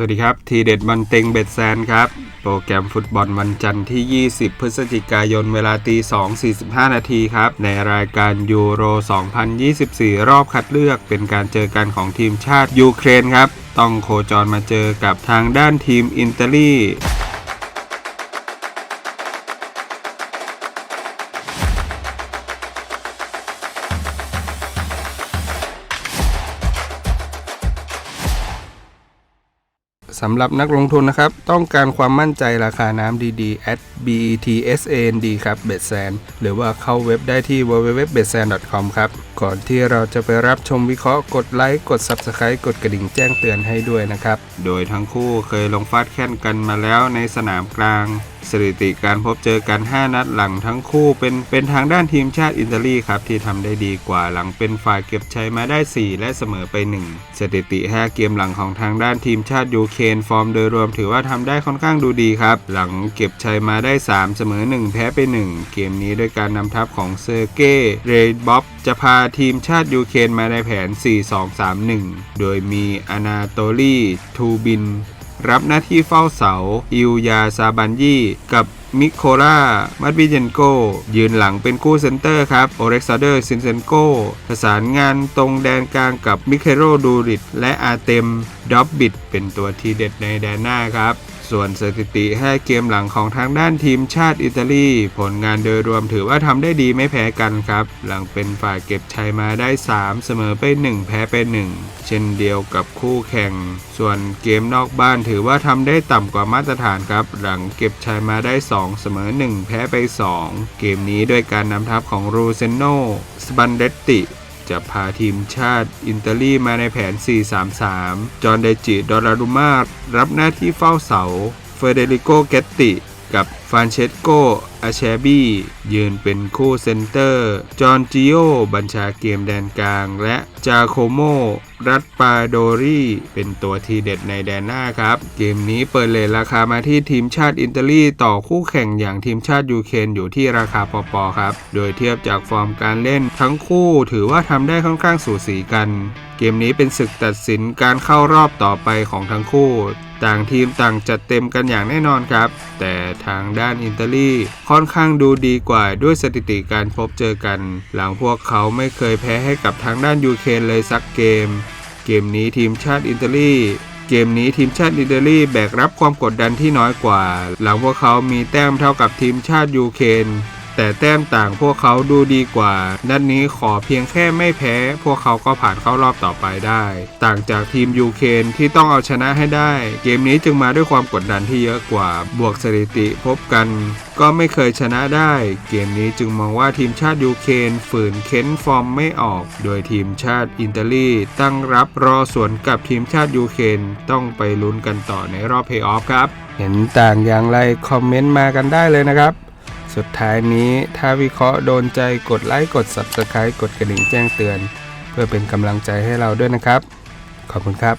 สวัสดีครับ ทีเด็ดบอลเต็งเบ็ดแซนครับ โปรแกรมฟุตบอลวันจันทร์ที่ 20 พฤศจิกายนเวลาตี 2 45 นาทีครับ ในรายการยูโร 2024 รอบคัดเลือกเป็นการเจอกันของทีมชาติยูเครนครับ ต้องโคจรมาเจอกับทางด้านทีมอิตาลี สำหรับนักลงทุนนะครับ ต้องการความมั่นใจราคาน้ำดีๆ at betsand ครับเบสแซนหรือว่าเข้าเว็บได้ที่ www.betsan.com ครับ ก่อนที่เราจะไปรับชมวิเคราะห์กดไลค์ กด Subscribe กดกระดิ่งแจ้งเตือนให้ด้วยนะครับ โดยทั้งคู่เคยลงฟาดแข่งกันมาแล้วในสนามกลางสถิติการพบเจอกัน 5 นัดหลังทั้งคู่เป็นเป็นทางด้านทีมชาติอิตาลีครับ ที่ทำได้ดีกว่าหลังเป็นฝ่ายเก็บชัยมาได้ 4 และเสมอไป 1 สถิติ 5 เกมหลังของทางด้านทีมชาติยูเครนฟอร์มโดยรวมถือว่าทำได้ค่อนข้างดูดีครับ หลังเก็บชัยมาได้ 3 เสมอ 1 แพ้ไป 1 เกมนี้ด้วยการนำทัพของเซอร์เก้เรย์บ๊อบจะพาทีมชาติยูเครนมาในแผน 4-2-3-1 โดยมีอนาโตลีทูบิน รับหน้าที่เฝ้าเสา อิลยาซาบันยี่กับมิโคลามัตบิเจนโก ยืนหลังเป็นคู่เซนเตอร์ครับ โอเร็กซาเดอร์ ซินเซนโก ประสานงานตรงแดนกลางกับมิเคโรดูริตและอาเต็มดอบบิดเป็นตัวทีเด็ดในแดนหน้าครับ ส่วนสถิติ 5 เกมหลังของทางด้านทีมชาติอิตาลี ผลงานโดยรวมถือว่าทำได้ดีไม่แพ้กันครับ หลังเป็นฝ่ายเก็บชัยมาได้ 3 เสมอไป 1 แพ้ไป 1 เช่นเดียวกับคู่แข่ง ส่วนเกมนอกบ้านถือว่าทำได้ต่ำกว่ามาตรฐานครับ หลังเก็บชัยมาได้ 2 เสมอ 1 แพ้ไป 2 เกมนี้ด้วยการนำทัพของรูเซนโนสบันเดตติ จะพาทีมชาติอิตาลีมาในแผน 4-3-3 จอห์นเดจิ ดอรารุมารับหน้าที่เฝ้าเสา เฟเดริโก เกตติ กับ ฟานเชสโกอาเชบี้ยืนเป็นคู่เซนเตอร์ จอห์นจิโอ บัญชาเกมแดนกลาง และจาโคโม รัตปาโดรีเป็นตัวทีเด็ดในแดนหน้าครับ เกมนี้เปิดเลทราคามาที่ทีมชาติอิตาลีต่อคู่แข่งอย่างทีมชาติยูเครนอยู่ที่ราคาปอๆครับ โดยเทียบจากฟอร์มการเล่นทั้งคู่ถือว่าทำได้ค่อนข้างสูสีกัน เกมนี้เป็นศึกตัดสินการเข้ารอบต่อไปของทั้งคู่ ต่างทีมต่างจัดเต็มกันอย่างแน่นอนครับ แต่ทางด้านอิตาลีค่อนข้างดูดีกว่าด้วยสถิติการพบเจอกัน หลังพวกเขาไม่เคยแพ้ให้กับทางด้านยูเครนเลยสักเกม เกมนี้ทีมชาติอิตาลีเกมนี้ทีมชาติอิตาลีแบกรับความกดดันที่น้อยกว่า หลังพวกเขามีแต้มเท่ากับทีมชาติยูเครน แต่แต้มต่างพวกเขาดูดีกว่า นัดนนี้ขอเพียงแค่ไม่แพ้ พวกเขาก็ผ่านเข้ารอบต่อไปได้ ต่างจากทีมยูเครนที่ต้องเอาชนะให้ได้ เกมนี้จึงมาด้วยความกดดันที่เยอะกว่า บวกสถิติพบกัน ก็ไม่เคยชนะได้ เกมนี้จึงมองว่าทีมชาติยูเครนฝืนเค้นฟอร์มไม่ออก โดยทีมชาติอินเตาลีตั้งรับรอสวนกับทีมชาติยูเครนต้องไปลุ้นกันต่อในรอบเพลย์ออฟครับ เห็นต่างอย่างไรคอมเมนต์มากันได้เลยนะครับ สุดท้ายนี้ถ้าวิเคราะห์โดนใจกดไลค์กด Subscribe กดกระดิ่งแจ้งเตือน เพื่อเป็นกำลังใจให้เราด้วยนะครับ ขอบคุณครับ